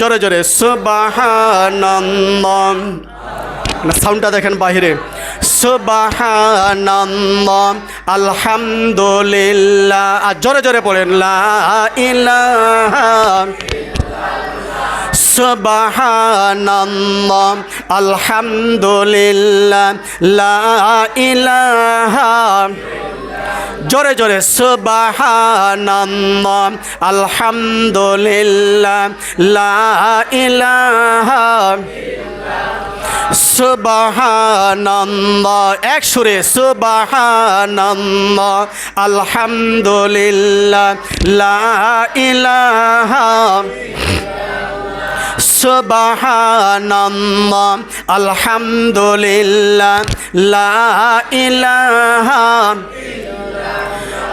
জোরে জোরে সুবাহানন্দ সাউন্ডটা দেখেন বাহিরে। সুবাহানন্দ আলহামদুলিল্লাহ। আর জোরে জোরে পড়েন লা ইলাহা সুবহানাল্লাহ, আলহামদুলিল্লাহ, লা ইলাহা জোরে জোরে, সুবহানাল্লাহ, আলহামদুলিল্লাহ, লা ইলাহা সুবহানাল্লাহ। এক সুরে, সুবহানাল্লাহ, আলহামদুলিল্লাহ, লা ইলাহা সুবহানাল্লাহ, আলহামদুলিল্লাহ, লা ইলাহা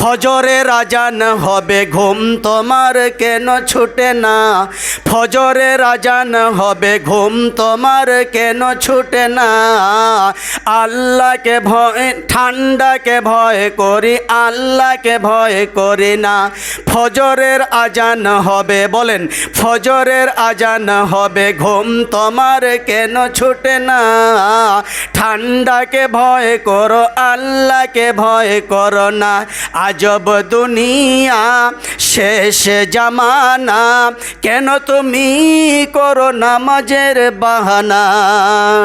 ফজরে রাজান হবে ঘুম তোমার কেন ছুটে না? ফজরে রাজান হবে ঘুম তোমার কেন ছুটে না? আল্লাহকে ভয়, ঠান্ডাকে ভয় করি, আল্লাহকে ভয় করি না। ফজরের আজান হবে, বলেন, ফজরের আজান হবে ঘুম তোমার কেন ছুটে না? ঠান্ডাকে ভয় করো, আল্লাহকে ভয় করো না। আজব দুনিয়া, শেষ জামানা। কেন তুমি করো নামাজের বাহানা?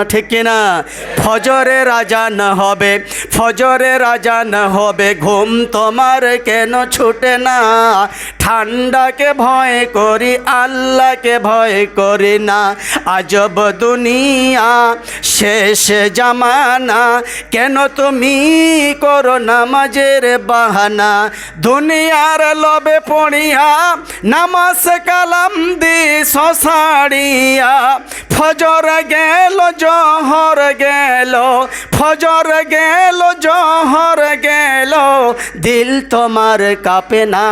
ঠিক না ফজরের আজান হবে ফজরের আজান হবে। ঘুম তোমার কেন ছুটে না? ঠান্ডাকে ভয় করি, আল্লাহকে ভয় করি না। আজব দুনিয়া, শেষ জামানা। কেন তুমি করো নামাজের বাহানা? দুনিয়ার লবে পড়িয়া নামাজ কালাম দি সসাড়িয়া। ফজর গেল, জহর গেল, ফজর গেল, জহর গেল, দিল তোমার কাঁপে না।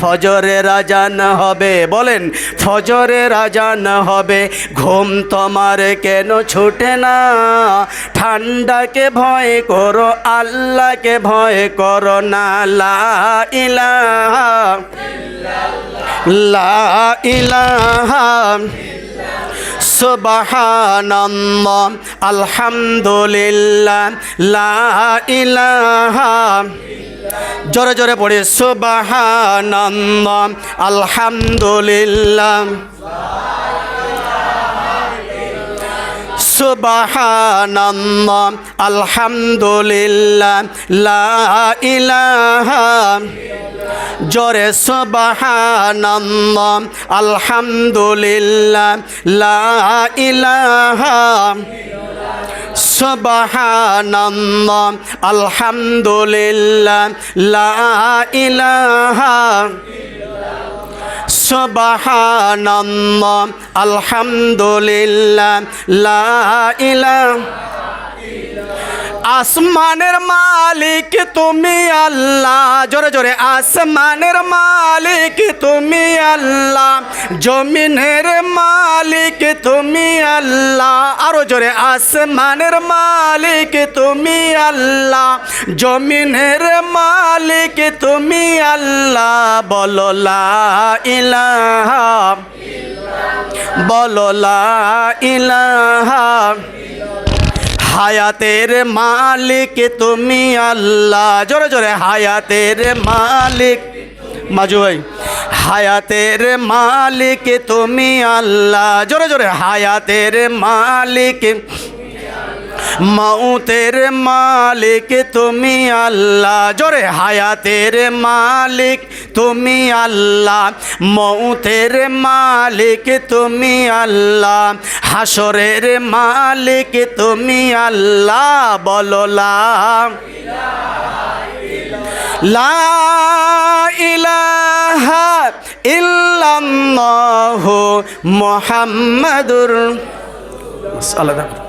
ফজরে রাজান হবে, বলেন, ফজরে রাজান হবে, ঘুম তোমার কেন ছুটে না? ঠান্ডাকে ভয় করো, আল্লাহকে ভয় করো না। লা ইলাহা লা ইলাহা সুবহানাল্লাহ আলহামদুলিল্লাহ লা ইলাহা। জোরে জোরে পড়ে সুবহানাল্লাহ আলহামদুলিল্লাহ। সুবহানাল্লাহ আলহামদুলিল্লাহ লা ইলাহা জোরে সুবহানাল্লাহ আলহামদুলিল্লাহ লা ইলাহা সুবহানাল্লাহ আলহামদুলিল্লাহ লা ইলাহা সুবহানাল্লাহ আলহামদুলিল্লাহ আসমানের মালিক তুমি আল্লাহ জোরে জোরে আসমানের মালিক তুমি আল্লাহ জমিনের মালিক তুমি আল্লাহ। আরও জোরে, আসমানের মালিক তুমি আল্লাহ। জমিনের মালিক তুমি আল্লাহ। বলো, লা ইলাহা বলো ইলাহা হায়াতের মালিক তুমি আল্লাহ। জোরে জোরে, হায়াতের মালিক। মাজু ভাই। হায়াতের মালিক তুমি আল্লাহ। জোরে জোরে, হায়াতের মালিক। মৌতের মালিক তুমি আল্লাহ। জোরে, হায়াতের মালিক তুমি আল্লাহ। মৌতের মালিক তুমি আল্লাহ। হাসরের মালিক তুমি আল্লাহ। বলো লা ইল্লাল্লাহু মুহাম্মাদুর আলাদা